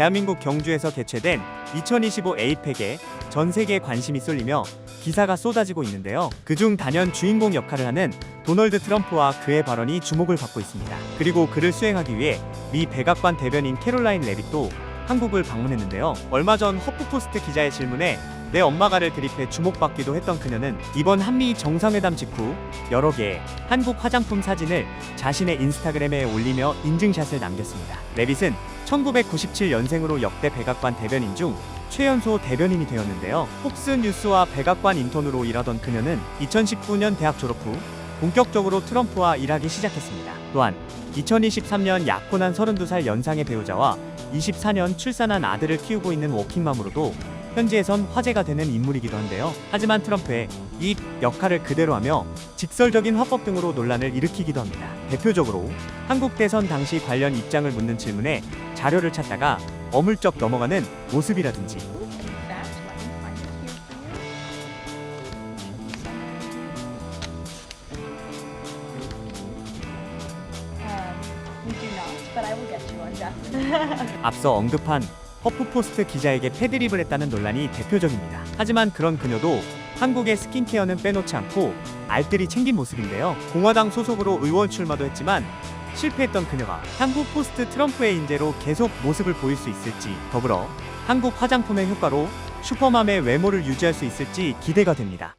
대한민국 경주에서 개최된 2025 에이펙에 전 세계에 관심이 쏠리며 기사가 쏟아지고 있는데요. 그중 단연 주인공 역할을 하는 도널드 트럼프와 그의 발언이 주목을 받고 있습니다. 그리고 그를 수행하기 위해 미 백악관 대변인 캐롤라인 레빗도 한국을 방문했는데요. 얼마 전 허프포스트 기자의 질문에 내 엄마가를 드립해 주목받기도 했던 그녀는 이번 한미 정상회담 직후 여러 개의 한국 화장품 사진을 자신의 인스타그램에 올리며 인증샷을 남겼습니다. 레빗은 1997년생으로 역대 백악관 대변인 중 최연소 대변인이 되었는데요. 폭스 뉴스와 백악관 인턴으로 일하던 그녀는 2019년 대학 졸업 후 본격적으로 트럼프와 일하기 시작했습니다. 또한 2023년 약혼한 32살 연상의 배우자와 24년 출산한 아들을 키우고 있는 워킹맘으로도 현지에선 화제가 되는 인물이기도 한데요. 하지만 트럼프의 이 역할을 그대로 하며 직설적인 화법 등으로 논란을 일으키기도 합니다. 대표적으로 한국 대선 당시 관련 입장을 묻는 질문에 자료를 찾다가 어물쩍 넘어가는 모습이라든지. 앞서 언급한 허프포스트 기자에게 패드립을 했다는 논란이 대표적입니다. 하지만 그런 그녀도 한국의 스킨케어는 빼놓지 않고 알뜰히 챙긴 모습인데요. 공화당 소속으로 의원 출마도 했지만 실패했던 그녀가 한국 포스트 트럼프의 인재로 계속 모습을 보일 수 있을지 더불어 한국 화장품의 효과로 슈퍼맘의 외모를 유지할 수 있을지 기대가 됩니다.